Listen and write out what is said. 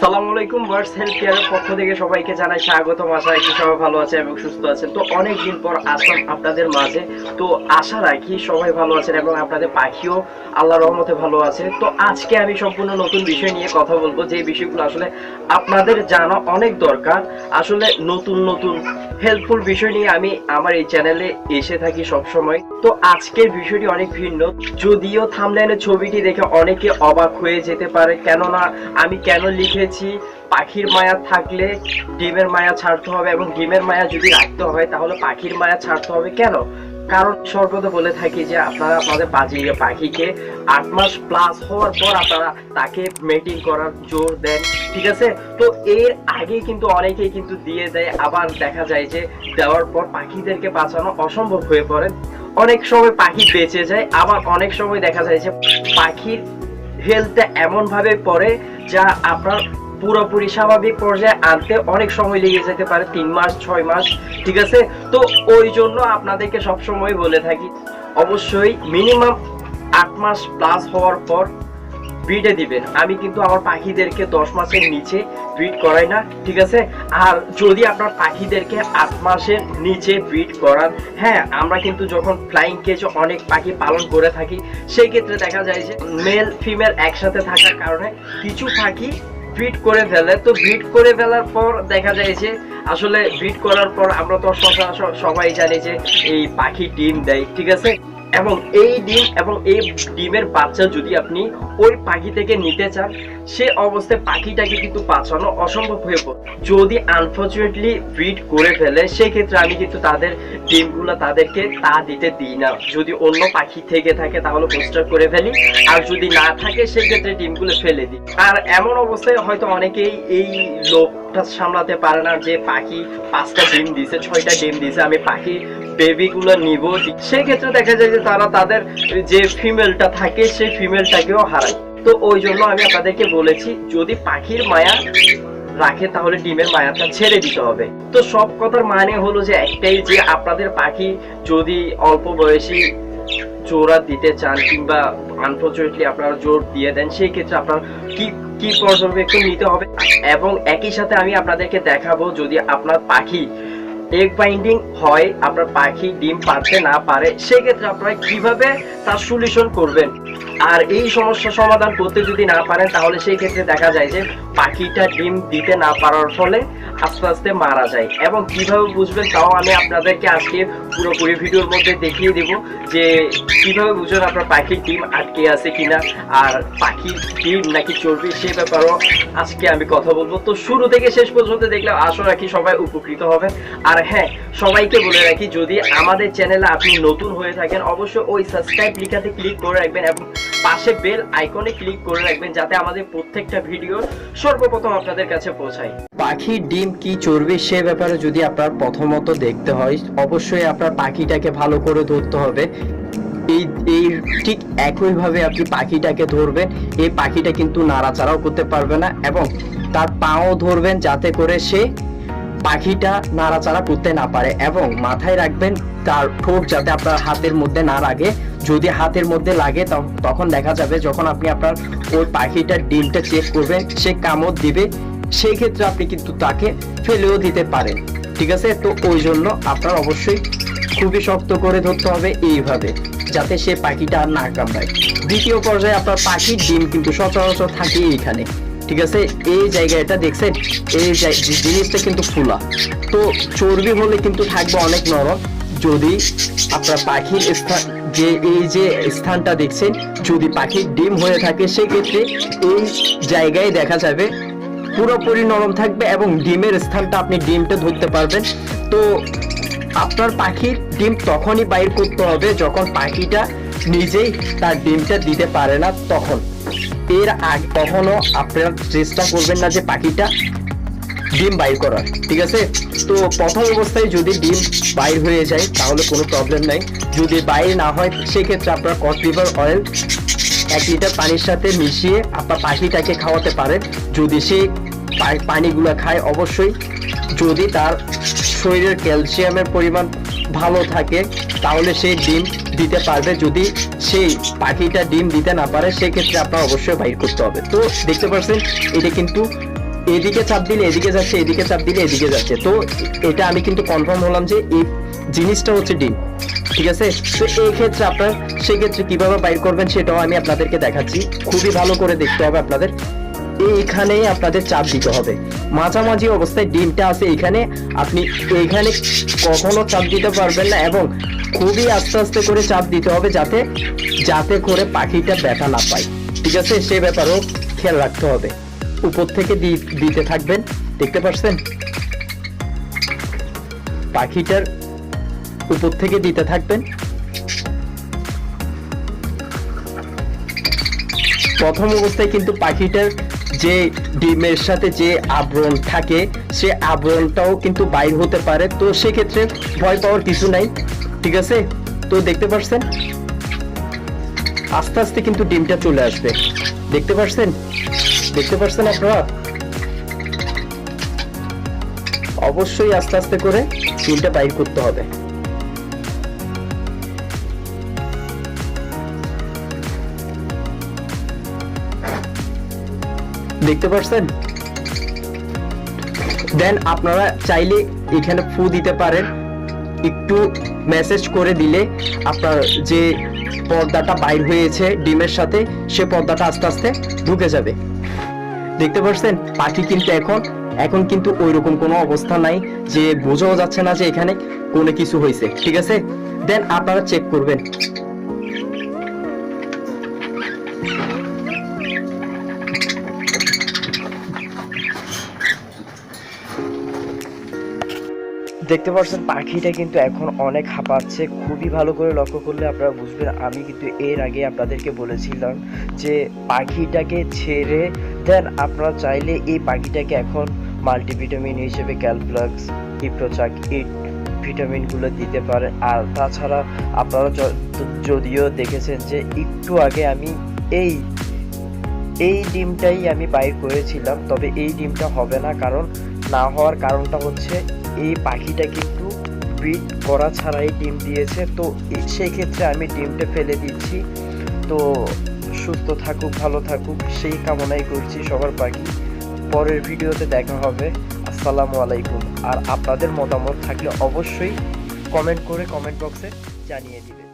সালাম আলাইকুম birds health কেয়ারের পক্ষ থেকে সবাইকে জানাই স্বাগতম। আশা রাখি সবাই ভালো আছে এবং সুস্থ আছেন। তো অনেক দিন পর আসলাম আপনাদের মাঝে। তো আশা রাখি সবাই ভালো আছেন এবং আপনাদের পাখিও আল্লাহ রহমতে ভালো আছে। তো আজকে আমি সম্পূর্ণ নতুন বিষয় নিয়ে কথা বলব। যে বিষয়গুলো আসলে আপনাদের জানা অনেক দরকার। আসলে নতুন নতুন হেল্পফুল বিষয় নিয়ে আমি আমার এই চ্যানেলে এসে থাকি সব সময় তো আজকের বিষয়টি অনেক ভিন্ন। যদিও থামলাইনের ছবিটি দেখে অনেকে অবাক হয়ে যেতে পারে। কেননা আমি কেন লিখেছি পাখির মায়া থাকলে ডিমের মায়া ছাড়তে হবে এবং ডিমের মায়া যদি রাখতে হয় তাহলে পাখির মায়া ছাড়তে হবে কেন? কারণ সর্বদা বলে থাকি যে আপনারা আপনাদের পাখি পাখিকে আট মাস প্লাস হওয়ার পর আপনারা তাকে মেটিং করার জোর দেন, ঠিক আছে? তো এর আগে কিন্তু অনেকেই কিন্তু দিয়ে দেয়, আবার দেখা যায় যে দেওয়ার পর পাখিদেরকে বাঁচানো অসম্ভব হয়ে পড়ে। অনেক সময় পাখি বেঁচে যায়, আবার অনেক সময় দেখা যায় যে পাখির হেলথটা এমন ভাবে পড়ে যা আপনার পুরোপুরি স্বাভাবিক পর্যায়ে আনতে অনেক সময় লেগে যেতে পারে, তিন মাস, ছয় মাস, ঠিক আছে? তো ওই জন্য আপনাদেরকে সবসময় বলে থাকি, অবশ্যই মিনিমাম আট মাস প্লাস হওয়ার পর ব্রিডে দিবেন। আমি কিন্তু আমার পাখিদেরকে দশ মাসের নিচে ব্রিড করাই না, ঠিক আছে? আর যদি আপনার পাখিদেরকে আট মাসের নিচে ব্রিড করান হ্যাঁ আমরা কিন্তু যখন ফ্লাইং কেজে অনেক পাখি পালন করে থাকি সেই ক্ষেত্রে দেখা যায় যে মেল ফিমেল একসাথে থাকার কারণে কিছু পাখি ব্রিড করে ফেলে। তো ব্রিড করে ফেলার পর দেখা যায় যে আসলে ব্রিড করার পর আমরা তো সবাই জানি যে এই পাখি ডিম দেয়, ঠিক আছে? এবং এই ডিম এবং এই ডিমের বাচ্চা যদি আপনি ওই পাখি থেকে নিতে চান, সে অবস্থায় পাখিটাকে কিন্তু বাঁচানো অসম্ভব হয়ে পড়ে। যদি আনফর্চুনেটলি ব্রিড করে ফেলে, সেক্ষেত্রে আমি কিন্তু তাদের ডিমগুলো তাদেরকে তা দিতে দিই না। যদি অন্য পাখি থেকে থাকে, তাহলে পোস্টার করে ফেলি। আর যদি না থাকে, সেক্ষেত্রে ডিমগুলো ফেলে দিই। আর এমন অবস্থায় হয়তো অনেকেই এই লোকটা সামলাতে পারে না যে পাখি পাঁচটা ডিম দিছে, ছয়টা ডিম দিছে, আমি পাখি বেবিগুলো নিব। সেক্ষেত্রে দেখা যায় যে তারা তাদের যে ফিমেলটা থাকে, সেই ফিমেলটাকেও হারায়। তো ওই জন্য আমি আপনাদেরকে বলেছি, যদি পাখির মায়া রাখে, তাহলে ডিমের মায়াটা ছেড়ে দিতে হবে। তো সব কথার মানে হলো যে একটাই যে আপনাদের পাখি যদি অল্প বয়সী জোড়া দিতে চান কিংবা আনফর্চুনেটলি আপনারা জোর দিয়ে দেন সেই ক্ষেত্রে আপনার কি কি পর্যবেক্ষণ নিতে হবে। এবং একই সাথে আমি আপনাদেরকে দেখাবো, যদি আপনার পাখি এগ বাইন্ডিং হয়, আপনার পাখি ডিম পারতে না পারে, সেক্ষেত্রে আপনারা কীভাবে তার সলিউশন করবেন? আর এই সমস্যা সমাধান করতে যদি না পারেন, তাহলে সেই ক্ষেত্রে দেখা যায় যে পাখিটা ডিম দিতে না পারার ফলে আস্তে আস্তে মারা যায়। এবং কীভাবে বুঝবেন তাও আমি আপনাদেরকে আজকে পুরোপুরি ভিডিওর মধ্যে দেখিয়ে দেব যে কীভাবে বুঝবেন আপনার পাখির ডিম আটকে আছে কিনা, আর পাখির ডিম নাকি চর্বি, সে ব্যাপারেও আজকে আমি কথা বলব। তো শুরু থেকে শেষ পর্যন্ত দেখলে আশা রাখি সবাই উপকৃত হবেন। আর হ্যাঁ সবাইকে বলে রাখি, যদি আমাদের চ্যানেলে আপনি নতুন হয়ে থাকেন অবশ্যই ওই সাবস্ক্রাইব লিখাতে ক্লিক করে রাখবেন এবং পাশে বেল আইকনে ক্লিক করে রাখবেন, যাতে আমাদের প্রত্যেকটা ভিডিও সর্বপ্রথম আপনাদের কাছে পৌঁছায়। পাখির ডিম কি চর্বি, সে ব্যাপারে যদি আপনার প্রথমত দেখতে হয়, অবশ্যই আপনার পাখিটাকে ভালো করে ধরতে হবে। এই এই ঠিক একইভাবে আপনি পাখিটাকে ধরবেন, এই পাখিটা কিন্তু নাড়াচাড়াও করতে পারবে না এবং তার পাও ধরবেন, যাতে করে সে পাখিটা নাড়াচাড়া করতে না পারে এবং মাথায় রাখবেন তার ঠোঁট যাতে আপনার হাতের মধ্যে না লাগে। যদি হাতের মধ্যে লাগে তখন দেখা যাবে যখন আপনি আপনার ওই পাখিটার ডিমটা চেক করবেন, সে কামড় দিবে সেই ক্ষেত্রে আপনি কিন্তু তাকে ফেলেও দিতে পারেন। ঠিক আছে? তো ওই জন্য আপনার অবশ্যই খুবই শক্ত করে ধরতে হবে এইভাবে, যাতে সে পাখিটা আর না কামড়ায়। দ্বিতীয় পর্যায়ে আপনার পাখির ডিম কিন্তু সচরাচর থাকে এইখানে। ঠিক আছে? এই জায়গাটা দেখছেন? এই জিনিসটা কিন্তু ফুলা তো চর্বি হলে কিন্তু থাকবে অনেক নরম। যদি আপনার পাখির স্থান, যে, এই যে স্থানটা দেখছেন, যদি পাখির ডিম হয়ে থাকে, সেক্ষেত্রে এই জায়গায় দেখা যাবে পুরোপুরি নরম থাকবে এবং ডিমের স্থানটা আপনি ডিমটা ধরতে পারবেন। তো আপনার পাখির ডিম তখনই বাইর করতে হবে যখন পাখিটা নিজেই তার ডিমটা দিতে পারে না তখন। এর আগে কখনো আপনার চেষ্টা করবেন না যে পাখিটা ডিম বাইর করার, ঠিক আছে? তো প্রথম অবস্থায় যদি ডিম বাইর হয়ে যায়, তাহলে কোনো প্রবলেম নাই। যদি বাইর না হয়, সেক্ষেত্রে আপনার কট লিভার অয়েল এক লিটার পানির সাথে মিশিয়ে আপনার পাখিটাকে খাওয়াতে পারেন। যদি সে পানিগুলো খায়, অবশ্যই। যদি তার শরীরের ক্যালসিয়ামের পরিমাণ ভালো থাকে, তাহলে সেই ডিম দিতে পারবে যদি সেই পাখিটা ডিম দিতে না পারে, সেক্ষেত্রে আপনার অবশ্যই বাইর করতে হবে। তো দেখতে পাচ্ছেন, এটা কিন্তু এদিকে চাপ দিলে এদিকে যাচ্ছে, এদিকে চাপ দিলে এদিকে যাচ্ছে। তো এটা আমি কিন্তু কনফার্ম হলাম যে এই জিনিসটা হচ্ছে ডিম, ঠিক আছে? তো এই ক্ষেত্রে আপনার সেই ক্ষেত্রে কীভাবে বাইর করবেন সেটাও আমি আপনাদেরকে দেখাচ্ছি। খুবই ভালো করে দেখতে হবে আপনাদের। এইখানেই আপনাদের চাপ দিতে হবে। মাঝামাঝি অবস্থায় ডিমটা আছে এখানে আপনি এইখানে কখনো চাপ দিতে পারবেন না এবং খুবই আস্তে আস্তে করে চাপ দিতে হবে যাতে যাতে করে পাখিটা ব্যথা না পায়। ঠিক আছে? সে ব্যাপারেও খেয়াল রাখতে হবে। উপর থেকে দিতে থাকবেন। দেখতে পাচ্ছেন? পাখিটার উপর থেকে দিতে থাকবেন। প্রথম অবস্থায় কিন্তু পাখিটার যে ডিমের সাথে যে আবরণ থাকে, সে আবরণটাও কিন্তু বাইর হতে পারে। তো সেক্ষেত্রে ভয় পাওয়ার কিছু নাই, ঠিক আছে? তো দেখতে পাচ্ছেন আস্তে আস্তে কিন্তু ডিমটা চলে আসবে। দেখতে পাচ্ছেন দেখতে পাচ্ছেন আপনারা? অবশ্যই আস্তে আস্তে করে ডিমটা বাইর করতে হবে। দেখতে পাচ্ছেন দেন আপনারা চাইলে এখানে ফু দিতে পারেন। একটু মেসেজ করে দিলে আপনার যে পর্দাটা বাইর হয়েছে ডিমের সাথে, সে পর্দাটা আস্তে আস্তে ঢুকে যাবে। দেখতে পাচ্ছেন পাখি কিন্তু এখন এখন কিন্তু ওইরকম কোনো অবস্থা নাই যে বোঝাও যাচ্ছে না যে এখানে কোনো কিছু হয়েছে। ঠিক আছে? দেন আপনারা চেক করবেন। দেখতে পাচ্ছেন, পাখিটা কিন্তু এখন অনেক হাঁপাচ্ছে। খুবই ভালো করে লক্ষ্য করলে আপনারা বুঝবেন, আমি কিন্তু এর আগে আপনাদেরকে বলেছিলাম যে, পাখিটাকে ছেড়ে দেন। আপনারা চাইলে এই পাখিটাকে এখন মাল্টিভিটামিন হিসেবে ক্যালপ্লাক্স ইপ্রোচাক ইট ভিটামিনগুলো দিতে পারেন। আর তাছাড়া আপনারা যদিও দেখেছেন যে, একটু আগে আমি এই এই ডিমটাই আমি বাইর করেছিলাম, তবে এই ডিমটা হবে না। কারণ, না হওয়ার কারণটা হচ্ছে এই পাখিটা কিন্তু ব্রিড করা ছাড়াই ডিম দিয়েছে। তো সেই ক্ষেত্রে আমি ডিমটা ফেলে দিচ্ছি। তো সুস্থ থাকুক, ভালো থাকুক, সেই কামনাই করছি সবার পাখি। পরের ভিডিওতে দেখা হবে। আসসালামু আলাইকুম। আর আপনাদের মতামত থাকলে অবশ্যই কমেন্ট করে কমেন্ট বক্সে জানিয়ে দিবেন।